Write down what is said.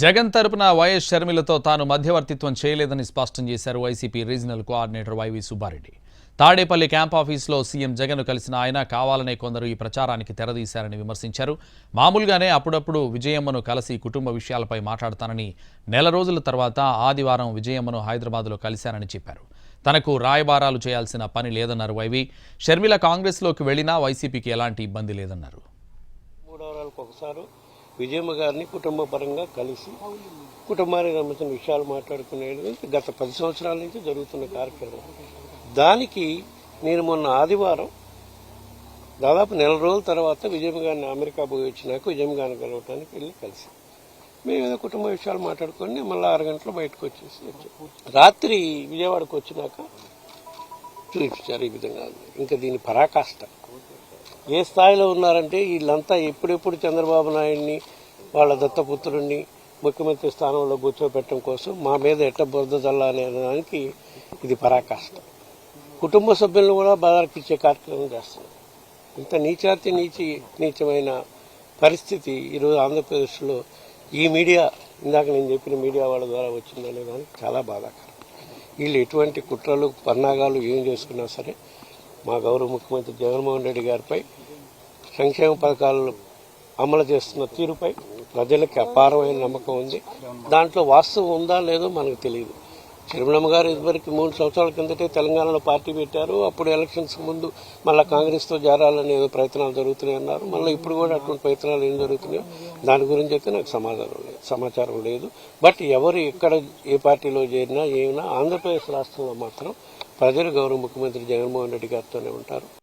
జగన్ తరపున వైఎస్ షర్మిలతో తాను మధ్యవర్తిత్వం చేయలేదని స్పష్టం చేశారు YCP regional coordinator YV Subba Reddy. Tadepalli camp ఆఫీసులో సీఎం జగన్ కలిసిన ఆయన కావాలనే కొందరు ఈ ప్రచారానికి తెరదీశారని విమర్శించారు. మామూలుగానే అప్పుడప్పుడు విజయమ్మను కలిసి కుటుంబ విషయాలపై మాట్లాడతానని నెల రోజుల తర్వాత ఆదివారం విజయమ్మను హైదరాబాద్లో కలిశారని చెప్పారు. తనకు రాయబారాలు చేయాల్సిన పని లేదన్నారు వైవి. షర్మిల కాంగ్రెస్లోకి వెళ్ళినా వైసీపీకి ఎలాంటి ఇబ్బంది లేదన్నారు. మూడో వారాలకు ఒకసారి విజయమ్మ గారిని కుటుంబ పరంగా కలిసి కుటుంబానికి సంబంధించిన విషయాలు మాట్లాడుకునేది గత పది సంవత్సరాల నుంచి జరుగుతున్న కార్యక్రమం. దానికి నేను మొన్న ఆదివారం దాదాపు నెల రోజుల తర్వాత విజయమ్మ గారిని అమెరికా పోయి వచ్చినాక విజయమ్మ గారిని కలవటానికి వెళ్ళి కలిసి మేము ఏదో కుటుంబ విషయాలు మాట్లాడుకొని మళ్ళీ ఆరు గంటలు బయటకు వచ్చేసి వచ్చాం రాత్రి విజయవాడకు వచ్చినాక చూపించారు ఈ విధంగా. ఇంకా దీని పరాకాష్ట. ఏ స్థాయిలో ఉన్నారంటే వీళ్ళంతా ఎప్పుడెప్పుడు చంద్రబాబు నాయుడిని వాళ్ళ దత్తపుత్రుడిని ముఖ్యమంత్రి స్థానంలో కూర్చోబెట్టడం కోసం మా మీద ఎట్ట బురద జల్లా అనే దానికి ఇది పరాకాష్ట. కుటుంబ సభ్యులను కూడా బాధారకిచ్చే కార్యక్రమం చేస్తున్నారు. ఇంత నీచాతి నీచి నీచమైన పరిస్థితి ఈరోజు ఆంధ్రప్రదేశ్లో ఈ మీడియా ఇందాక నేను చెప్పిన మీడియా వాళ్ళ ద్వారా వచ్చిందనే దానికి చాలా బాధాకరం. వీళ్ళు ఎటువంటి కుట్రలు పన్నాగాలు ఏం చేసుకున్నా సరే మా గౌరవ ముఖ్యమంత్రి జగన్మోహన్ రెడ్డి గారిపై సంక్షేమ పథకాలు అమలు చేస్తున్న తీరుపై ప్రజలకి అపారమైన నమ్మకం ఉంది. దాంట్లో వాస్తవం ఉందా లేదో మనకు తెలియదు. చిరుమలమ్మ గారు ఇదివరకు మూడు సంవత్సరాల కిందటే తెలంగాణలో పార్టీ పెట్టారు. అప్పుడు ఎలక్షన్స్ ముందు మళ్ళీ కాంగ్రెస్తో చేరాలని ప్రయత్నాలు జరుగుతున్నాయి అన్నారు మళ్ళీ ఇప్పుడు కూడా అటువంటి ప్రయత్నాలు ఏం జరుగుతున్నాయో దాని గురించి అయితే నాకు సమాధానం లేదు. సమాచారం లేదు. బట్ ఎవరు ఎక్కడ ఏ పార్టీలో చేరినా ఏమైనా ఆంధ్రప్రదేశ్ రాష్ట్రంలో మాత్రం ప్రజలు గౌరవ ముఖ్యమంత్రి జగన్మోహన్ రెడ్డి గారితోనే ఉంటారు.